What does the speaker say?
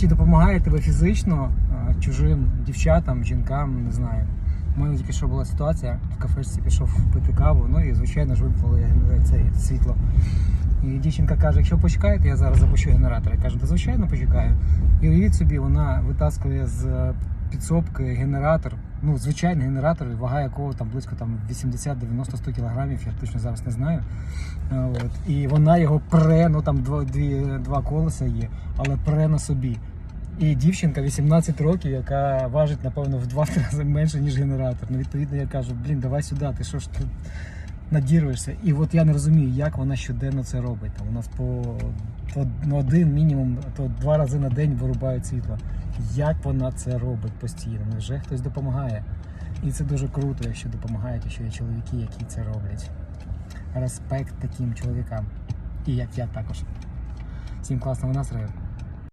чи допомагає тебе фізично чужим дівчатам, жінкам, не знаю. У мене тільки що була ситуація, в кафешці пішов пити каву, ну і звичайно ж е, це світло. І дівчинка каже, якщо почекаєте, я зараз запущу генератор. Я кажу, та звичайно почекаю. І уявіть собі, вона витаскує з е, підсобки генератор, ну звичайний генератор, вага якого там близько там 80, 90, 100 кілограмів, я точно зараз не знаю. От. І вона його пре, ну там два, дві, два колеса є, але пре на собі. І дівчинка 18 років, яка важить, напевно, в два рази менше, ніж генератор. Ну, відповідно, я кажу, блін, давай сюди, ти що ж тут надірваєшся. І от я не розумію, як вона щоденно це робить. Там у нас по, по ну, один мінімум, то два рази на день вирубають світло. Як вона це робить постійно? Невже хтось допомагає? І це дуже круто, якщо допомагають, якщо є чоловіки, які це роблять. Респект таким чоловікам. І як я також. Всім класного настрою.